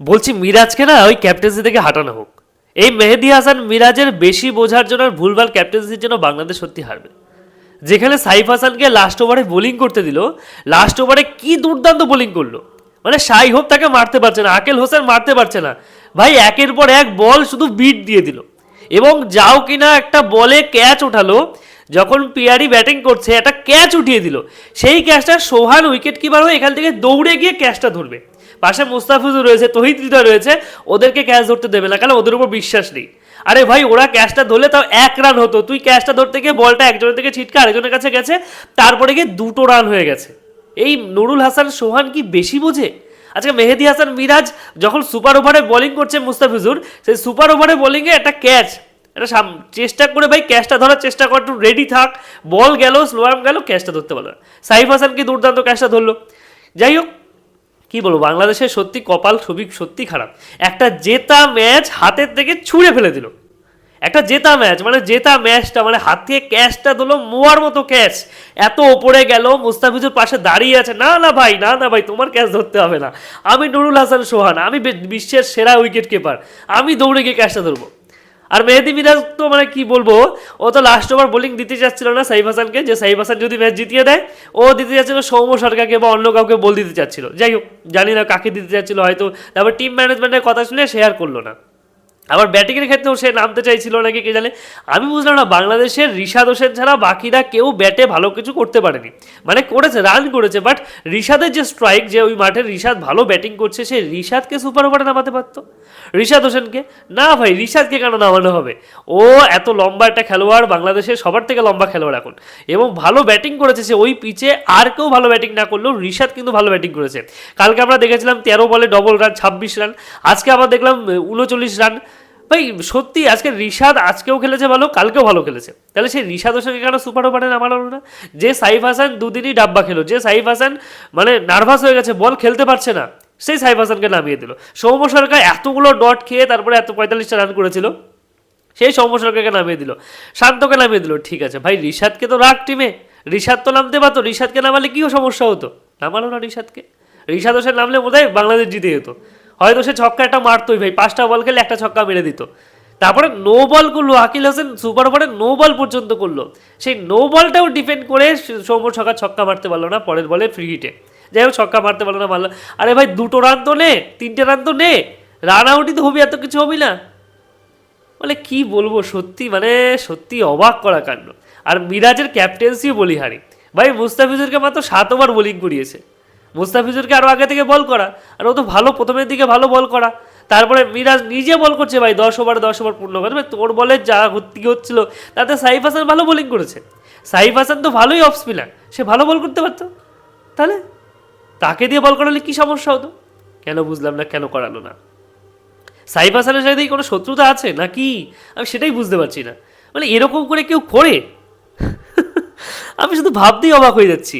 বলছি মিরাজকে না ওই ক্যাপ্টেন্সি থেকে হাঁটানো হোক। এই মেহেদি হাসান মিরাজের বেশি বোঝার জন্য ভুলভাল ক্যাপ্টেন্সির জন্য বাংলাদেশ সত্যি হারবে। যেখানে সাইফ হাসানকে লাস্ট ওভারে বোলিং করতে দিল লাস্ট ওভারে কি দুর্দান্ত বোলিং করল। মানে সাই হোপ তাকে মারতে পারছে না, আকেল হোসেন মারতে পারছে না। ভাই, একের পর এক বল শুধু বিট দিয়ে দিল। এবং যাও কিনা একটা বলে ক্যাচ ওঠালো, যখন পিয়ারি ব্যাটিং করছে, একটা ক্যাচ উঠিয়ে দিল। সেই ক্যাচটা সোহান উইকেট কিপার হয়ে এখান থেকে দৌড়ে গিয়ে ক্যাচটা ধরবে। পাশে মুস্তাফিজুর রয়েছে, তহিদ হৃদয় রয়েছে, ওদেরকে ক্যাচ ধরতে দেবে না কারণ ওদের উপর বিশ্বাস নেই। আরে ভাই, ওরা ক্যাচটা ধরলে তাও এক রান হতো। তুই ক্যাচটা ধরতে গিয়ে বলটা একজনের থেকে ছিটকা আরেকজনের কাছে গেছে, তারপরে গিয়ে দুটো রান হয়ে গেছে। এই নুরুল হাসান সোহান কি বেশি বোঝে? আজকে মেহেদি হাসান মিরাজ যখন সুপার ওভারে বোলিং করছে মুস্তাফিজুর, সেই সুপার ওভারে বোলিংয়ে একটা ক্যাচ এটা চেষ্টা করে ভাই ক্যাচটা ধরার চেষ্টা কর, একটু রেডি থাক। বল গেল স্লো আর্ম গেল ক্যাচটা ধরতে পারল সাইফ হাসান কি দুর্দান্ত ক্যাচটা ধরলো? যাই হোক কি বলব, বাংলাদেশের সত্যি কপাল ছবি সত্যি খারাপ। একটা জেতা ম্যাচ হাতের থেকে ছুঁড়ে ফেলে দিল। একটা জেতা ম্যাচ মানে জেতা ম্যাচটা মানে হাত থেকে ক্যাচটা দিলো মোয়ার মতো ক্যাচ। এত ওপরে গেল, মুস্তাফিজুর পাশে দাঁড়িয়ে আছে, না না ভাই, না না ভাই, তোমার ক্যাচ ধরতে হবে না। আমি নুরুল হাসান সোহান, আমি বিশ্বের সেরা উইকেট কিপার। আমি দৌড়ে গিয়ে ক্যাচটা ধরবো। আর মেহেদি মিরাজ তো মানে কি বলব, ও তো লাস্ট ওভার বোলিং দিতে চাচ্ছিল না সাইফ হাসানকে, যে সাইফ হাসান যদি ম্যাচ জিতিয়ে দেয়, ও দিতে চাচ্ছিল সৌম্য সরকারকে বা অন্য কাউকে বল দিতে চাচ্ছিল। যাই হোক, জানি না কাকে দিতে চাচ্ছিল, হয়তো, তারপর টিম ম্যানেজমেন্টের কথা শুনে শেয়ার করল না। আবার ব্যাটিংয়ের ক্ষেত্রেও সে নামতে চাইছিল নাকি কে জানে? আমি বুঝলাম না, বাংলাদেশের ঋষাদ হোসেন ছাড়া বাকিরা কেউ ব্যাটে ভালো কিছু করতে পারেনি। মানে করেছে রান করেছে বাট ঋষাদের যে স্ট্রাইক যে ওই মাঠে ঋষাদ ভালো ব্যাটিং করছে, সে ঋষাদকে সুপার ওভারে নামাতে পারতো। ঋষাদ হোসেনকে না ভাই, ঋষাদকে কেন নামানো হবে? ও এত লম্বা একটা খেলোয়াড়, বাংলাদেশের সবার থেকে লম্বা খেলোয়াড় এখন। এবং ভালো ব্যাটিং করেছে সে, ওই পিচে আর কেউ ভালো ব্যাটিং না করলেও ঋষাদ কিন্তু ভালো ব্যাটিং করেছে। কালকে আমরা দেখেছিলাম তেরো বলে ডবল রান ছাব্বিশ রান আজকে আবার দেখলাম, উনচল্লিশ রান ভাই, সত্যি আজকে রিশাদ আজকেও খেলেছে ভালো কালকেও ভালো খেলেছে। তাহলে সেই রিশাদ হোসেনকে কেন সুপার ওভারে নামানো না? যে সাইফ হাসান দুদিনই ডাব্বা খেলো, যে সাইফ হাসান মানে নার্ভাস হয়ে গেছে, বল খেলতে পারছে না, সেই সাইফ হাসানকে নামিয়ে দিল। সৌম্য সরকার এতগুলো ডট খেয়ে তারপরে এত পঁয়তাল্লিশটা রান করেছিল, সেই সৌম্য সরকারকে নামিয়ে দিল, শান্তকে নামিয়ে দিল। ঠিক আছে, ভাই, রিশাদকে তো রাগ টিমে, রিশাদ তো নামতে পারতো, রিশাদকে নামালে কী সমস্যা হতো? নামালো না রিশাদকে। রিশাদ হোসেন নামলে বোধ হয় বাংলাদেশ জিতে যেত। হয়তো সে ছক্কা একটা মারতোই ভাই, পাঁচটা বল খেলে একটা ছক্কা মেরে দিত। তারপরে নো বল করল আকিল হোসেন সুপার ওভারে নো বল পর্যন্ত করল। সেই নো বলটাও ডিফেন্ড করে সৌম্য সরকার ছক্কা মারতে পারল না পরের বলে ফ্রি হিটে যাই হোক, ছক্কা মারতে পারল না, মারলো। আরে ভাই, দুটো রান তো নে, তিনটে রান তো নে। রান আউটই তো হবি, এত কিছু হবি না। মানে কি বলব, সত্যি মানে সত্যি অবাক করা কাণ্ড। আর মিরাজের ক্যাপ্টেন্সি বলিহারি ভাই, মুস্তাফিজুরকে মাত্র সাত ওভার বোলিং করিয়েছে। মুস্তাফিজুরকে আরও আগে থেকে বল করা। আর ও তো ভালো, প্রথমের দিকে ভালো বল করা। তারপরে মিরাজ নিজে বল করছে, ভাই, দশ ওভার দশ ওভার পূর্ণ করে তোর বলে যা হত্যি হচ্ছিল, তাতে সাইফ হাসান ভালো বোলিং করেছে। সাইফ হাসান তো ভালোই অফ স্পিনার সে ভালো বল করতে পারতো। তাহলে? তাকে দিয়ে বল করালে কী সমস্যা হতো? কেন বুঝলাম না, কেন করালো না? সাইফ হাসানের সাথে কোনো শত্রুতা আছে? না কি? আমি সেটাই বুঝতে পারছি না। মানে এরকম করে কেউ করে? আমি শুধু ভাবতেই অবাক হয়ে যাচ্ছি।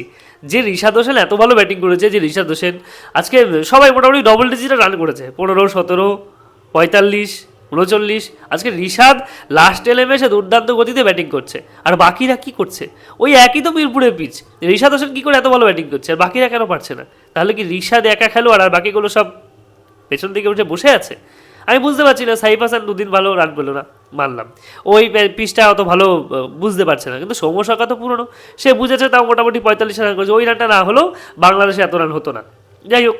যে ঋষাদ হোসেন এত ভালো ব্যাটিং করেছে যে ঋষাদ হোসেন আজকে সবাই মোটামুটি ডবল ডিজিটে রান করেছে। পনেরো, সতেরো, পঁয়তাল্লিশ, উনচল্লিশ। আজকে ঋষাদ লাস্ট এলেমে সে দুর্দান্ত গতিতে ব্যাটিং করছে। আর বাকিরা কি করছে? ওই একই তো মিরপুরের পিচ ঋষাদ হোসেন কী করে এত ভালো ব্যাটিং করছে? আর বাকিরা কেন পারছে না? তাহলে কি ঋষাদ একা খেলোয়াড় আর বাকিগুলো সব পেছন দিকে উঠে বসে আছে? আমি বুঝতে পারছি না, সাইফ হাসান দুদিন ভালো রান পেল না, মানলাম। ওই পিচটা অত ভালো বুঝতে পারছে না। কিন্তু সৌম্য সরকার তো পুরনো, সে বুঝেছে তাও মোটামুটি পঁয়তাল্লিশ রান করেছে। ওই রানটা না হলেও বাংলাদেশে এত রান হতো না। যাই হোক,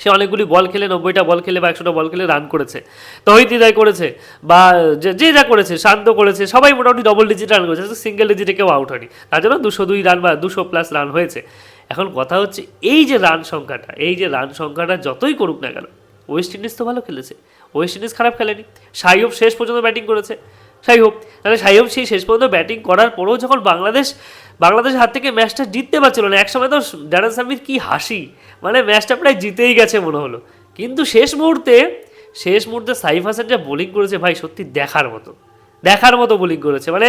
সে অনেকগুলি বল খেলে, নব্বইটা বল খেলে বা একশোটা বল খেলে রান করেছে। তহিদ হৃদয় করেছে বা যে যা করেছে, শান্ত করেছে, সবাই মোটামুটি ডবল ডিজিট রান করেছে সিঙ্গেল ডিজিটে কেউ আউট হয়নি। তার জন্য দুশো দুই রান বা দুশো প্লাস রান হয়েছে। এখন কথা হচ্ছে, এই যে রান সংখ্যাটা, এই যে রান সংখ্যাটা যতই করুক না কেন ওয়েস্ট ইন্ডিজ তো ভালো খেলেছে। ওয়েস্ট ইন্ডিজ খারাপ খেলেনি। সাইহব শেষ পর্যন্ত ব্যাটিং করেছে। সাইহব, তাহলে সাইহব সেই শেষ পর্যন্ত ব্যাটিং করার পরেও যখন বাংলাদেশ বাংলাদেশের হাত থেকে ম্যাচটা জিততে পারছিল না, একসময় তো ডারান সামির কি হাসি মানে ম্যাচটা প্রায় জিতেই গেছে মনে হলো। কিন্তু শেষ মুহূর্তে শেষ মুহূর্তে সাইফ হাসান যা বোলিং করেছে, ভাই সত্যি দেখার মতো দেখার মতো বোলিং করেছে। মানে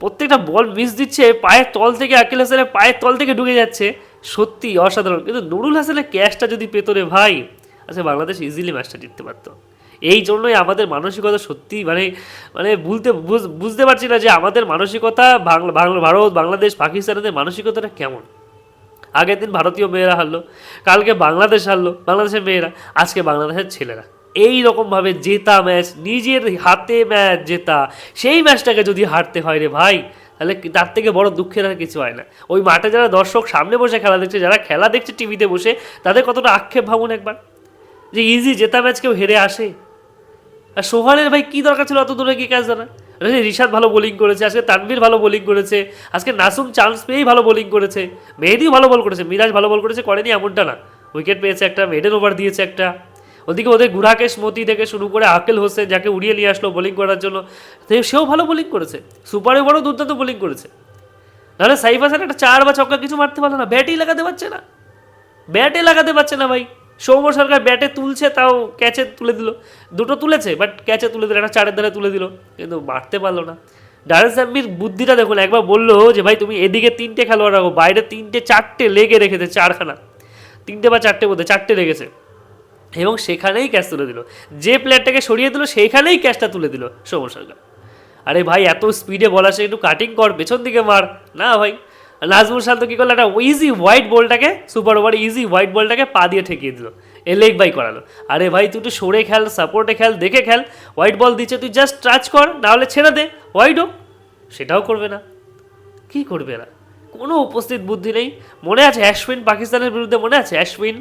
প্রত্যেকটা বল মিস দিচ্ছে, পায়ের তল থেকে আকিল হাসানের পায়ের তল থেকে ঢুকে যাচ্ছে সত্যি অসাধারণ। কিন্তু নুরুল হাসানের ক্যাচটা যদি পেতো রে ভাই আচ্ছা বাংলাদেশ ইজিলি ম্যাচটা জিততে পারতো। এই জন্যই আমাদের মানসিকতা সত্যি মানে মানে বলতে, বুঝ- বুঝতে পারছি না যে আমাদের মানসিকতা বাংলা বাংলা, ভারত, বাংলাদেশ পাকিস্তানের মানসিকতাটা কেমন? আগের দিন ভারতীয় মেয়েরা হারলো, কালকে বাংলাদেশ হারলো, বাংলাদেশের মেয়েরা, আজকে বাংলাদেশের ছেলেরা। এই রকমভাবে জেতা ম্যাচ, নিজের হাতে ম্যাচ জেতা, সেই ম্যাচটাকে যদি হারতে হয় রে ভাই, তাহলে তার থেকে বড় দুঃখের আর কিছু হয় না। ওই মাঠে যারা দর্শক সামনে বসে খেলা দেখছে, যারা খেলা দেখছে টিভিতে বসে, তাদের কতটা আক্ষেপ ভাবুন একবার? যে ইজি জেতা ম্যাচ কেউ হেরে আসে। আর সোহানের ভাই কি দরকার ছিল অত দূরে কি কাজ জানা? রিশাদ ভালো বোলিং করেছে, আজকে তানভীর ভালো বোলিং করেছে, আজকে নাসুম চান্স পেয়েই ভালো বোলিং করেছে, মেহেদিও ভালো বল করেছে, মিরাজ ভালো বল করেছে, করেনি এমনটা না। উইকেট পেয়েছে একটা মেডেন ওভার দিয়েছে একটা। ওদিকে ওদের গুরাকেশ মতি থেকে শুরু করে আকেল হোসেন যাকে উড়িয়ে নিয়ে আসলো বোলিং করার জন্য সেও ভালো বোলিং করেছে। সুপারে বড় দুর্দান্ত বোলিং করেছে। নাহলে সাইফ হাসান একটা চার বা ছক্কা কিছু মারতে পারল না। ব্যাটই লাগাতে পারছে না। ব্যাটে লাগাতে পারছে না ভাই। সৌম্য সরকার ব্যাটে তুলছে, তাও ক্যাচে তুলে দিল। দুটো তুলেছে বাট ক্যাচে তুলে দিল, একটা চারের দ্বারা তুলে দিল, কিন্তু মারতে পারল না। ডারেন স্যাম্মির বুদ্ধিটা দেখুন, একবার বলল যে, ভাই, তুমি এদিকে তিনটে খেলোয়াড় রাখো, বাইরে তিনটে, চারটে লেগে রেখেছে চারখানা। তিনটে বা চারটে বোধহয়, চারটে লেগেছে। এবং সেখানেই ক্যাচ তুলে দিল। যে প্লেয়ারটাকে সরিয়ে দিল, সেইখানেই ক্যাচটা তুলে দিল সৌম্য সরকার। আরে ভাই, এত স্পিডে বলা আসে একটু কাটিং কর, পেছন দিকে মার। না ভাই নাজমুল শান্ত কী করল? একটা ইজি হোয়াইট বলটাকে সুপার ওভার ইজি হোয়াইট বলটাকে পা দিয়ে ঠেকিয়ে দিল। এ লেগ বাই করালো। আরে ভাই, তুই একটু সরে খেল সাপোর্টে খেল, দেখে খেল। হোয়াইট বল দিচ্ছে, তুই জাস্ট টাচ কর, নাহলে ছেড়ে দে। হোয়াইট হোক সেটাও করবে না। কি করবে না কোনো উপস্থিত বুদ্ধি নেই। মনে আছে অ্যাশবিন পাকিস্তানের বিরুদ্ধে? মনে আছে অ্যাশউইন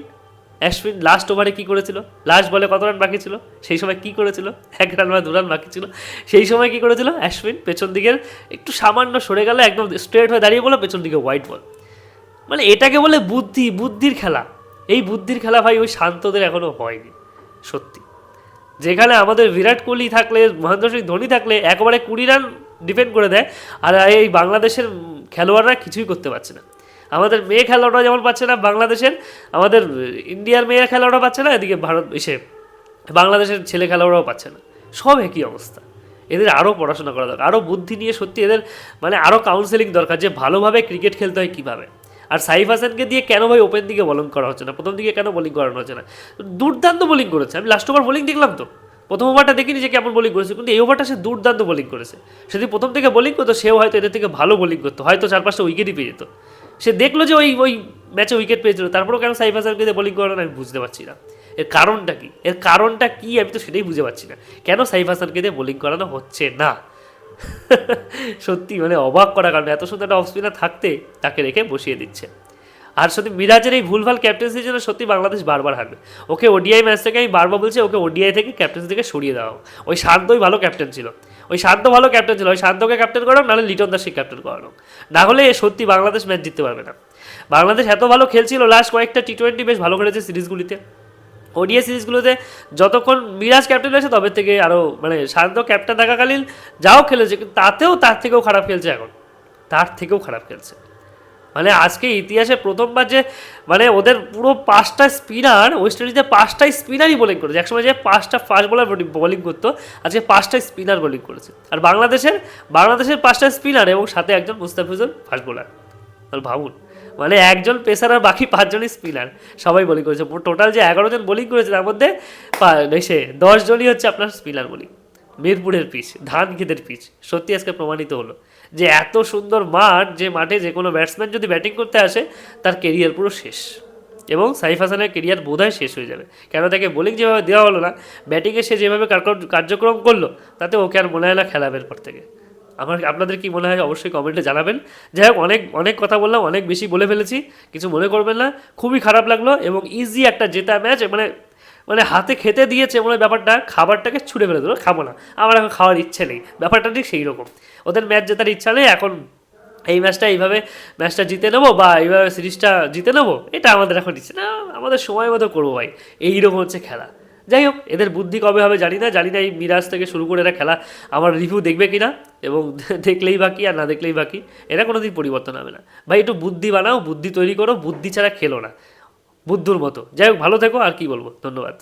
অ্যাশউইন লাস্ট ওভারে কী করেছিল? লাস্ট বলে কত রান বাকি ছিল? সেই সময় কী করেছিল? এক রান বা দু রান বাকি ছিল। সেই সময় কী করেছিল? অ্যাশউইন পেছন দিকের একটু সামান্য সরে গেলে, একদম স্ট্রেট হয়ে দাঁড়িয়ে বলো পেছন দিকে হোয়াইট বল মানে এটাকে বলে বুদ্ধি, বুদ্ধির খেলা। এই বুদ্ধির খেলা ভাই ওই শান্তদের এখনও হয়নি, সত্যি। যেখানে আমাদের বিরাট কোহলি থাকলে, মহেন্দ্র সিং ধোনি থাকলে একবারে কুড়ি রান ডিপেন্ড করে দেয়, আর এই বাংলাদেশের খেলোয়াড়রা কিছুই করতে পারছে না। আমাদের মেয়ে খেলোয়াড়রা যেমন পাচ্ছে না বাংলাদেশের, আমাদের ইন্ডিয়ার মেয়ে খেলোয়াড়রা পাচ্ছে না, এদিকে ভারত এসে বাংলাদেশের ছেলে খেলোয়াড়রাও পাচ্ছে না। সব একই অবস্থা। এদের আরও পড়াশোনা করা দরকার, আরও বুদ্ধি নিয়ে সত্যি এদের মানে আরও কাউন্সেলিং দরকার যে ভালোভাবে ক্রিকেট খেলতে হয় কীভাবে। আর সাইফ হাসানকে দিয়ে কেন ভাই ওপেন দিকে বলিং করা হচ্ছে না? প্রথম দিকে কেন বোলিং করানো হচ্ছে না? দুর্দান্ত বোলিং করেছে। আমি লাস্ট ওভার বোলিং দেখলাম তো। প্রথম ওভারটা দেখিনি যে কেমন বোলিং করেছে, কিন্তু এই ওভারটা সে দুর্দান্ত বোলিং করেছে। সেদিন প্রথম থেকে বোলিং করতো, সেও হয়তো এদের থেকে ভালো বোলিং করতো, হয়তো চার পাঁচটা উইকেটই পেয়ে যেত। সে দেখল যে ওই ওই ম্যাচে উইকেট পেয়েছিল। তারপরেও কেন সাইফ হাসানকে দিয়ে বোলিং করানো আমি বুঝতে পারছি না। এর কারণটা কি? এর কারণটা কি? আমি তো সেটাই বুঝতে পারছি না। কেন সাইফ হাসানকে দিয়ে বোলিং করানো হচ্ছে না? সত্যি মানে অবাক করা কারণে এত সুন্দর একটা অফ স্পিনার থাকতে তাকে রেখে বসিয়ে দিচ্ছে। আর সত্যি মিরাজের এই ভুলভাল ক্যাপ্টেন্সির জন্য সত্যি বাংলাদেশ বারবার হারবে। ওকে ওডিআই ম্যাচ থেকে আমি বারবার বলছি, ওকে ওডিআই থেকে ক্যাপ্টেন্সি থেকে সরিয়ে দেওয়া ওই শান্তই ভালো ক্যাপ্টেন ছিল। ওই শান্ত ভালো ক্যাপ্টেন ছিল। ওই শান্তকে ক্যাপ্টেন করানো নাহলে লিটন দাসকে ক্যাপ্টেন করানো। না হলে সত্যি বাংলাদেশ ম্যাচ জিততে পারবে না। বাংলাদেশ এত ভালো খেলছিল লাস্ট কয়েকটা টি টোয়েন্টি বেশ ভালো খেলেছে সিরিজগুলিতে। ওডিএ সিরিজগুলোতে যতক্ষণ মিরাজ ক্যাপ্টেন আছে তবে থেকে আরও মানে শান্ত ক্যাপ্টেন থাকাকালীন যাও খেলেছে, কিন্তু তাতেও তার থেকেও খারাপ খেলছে এখন। তার থেকেও খারাপ খেলছে। মানে আজকে ইতিহাসে প্রথমবার যে মানে ওদের পুরো পাঁচটা স্পিনার, ওয়েস্ট ইন্ডিজে পাঁচটাই স্পিনারই বোলিং করেছে। একসময় যে পাঁচটা ফাস্ট বোলার বোলিং করতো, আজকে পাঁচটাই স্পিনার বোলিং করেছে। আর বাংলাদেশের বাংলাদেশের পাঁচটা স্পিনার এবং সাথে একজন মুস্তাফিজুর ফাস্ট বোলার তাহলে ভাবুন মানে একজন পেসার আর বাকি পাঁচজনই স্পিনার সবাই বোলিং করেছে। টোটাল যে এগারো জন বোলিং করেছে, তার মধ্যে সে দশ জনই হচ্ছে আপনার স্পিনার বোলিং মিরপুরের পিচ ধান ক্ষেতের পিচ সত্যি আজকে প্রমাণিত হলো। যে এত সুন্দর মাঠ, যে মাঠে যে কোনো ব্যাটসম্যান যদি ব্যাটিং করতে আসে, তার কেরিয়ার পুরো শেষ। এবং সাইফ হাসানের কেরিয়ার বোধহয় শেষ হয়ে যাবে। কেন তাকে বোলিং যেভাবে দেওয়া হলো না ব্যাটিংয়ে সে যেভাবে কার্যক্রম করল, তাতে ওকে আর মনে হয় না খেলাবের পর থেকে। আমার, আপনাদের কি মনে হয় অবশ্যই কমেন্টে জানাবেন। যাই হোক, অনেক অনেক কথা বললাম, অনেক বেশি বলে ফেলেছি, কিছু মনে করবেন না। খুবই খারাপ লাগল এবং ইজি একটা জেতা ম্যাচ মানে মানে হাতে খেতে দিয়েছে মনে ব্যাপারটা, খাবারটাকে ছুড়ে ফেলে দিল, খাব না। আমার এখন খাওয়ার ইচ্ছে নেই। ব্যাপারটা ঠিক সেই রকম। ওদের ম্যাচ জেতার ইচ্ছা নেই, এখন এই ম্যাচটা এইভাবে ম্যাচটা জিতে নেব বা এইভাবে সিরিজটা জিতে নেব, এটা আমাদের এখন ইচ্ছে না। আমাদের সময় মতো করব ভাই। এইরকম হচ্ছে খেলা। যাই হোক, এদের বুদ্ধি কবে হবে জানি না জানি না এই মিরাজ থেকে শুরু করে এরা খেলা, আমার রিভিউ দেখবে কি না এবং দেখলেই বাকি আর না দেখলেই বাকি, এরা কোনো দিন পরিবর্তন হবে না। ভাই, একটু বুদ্ধি বানাও, বুদ্ধি তৈরি করো, বুদ্ধি ছাড়া খেলো না। বুদ্ধুর মতো। যাই হোক ভালো থেকো আর কি বলব? ধন্যবাদ।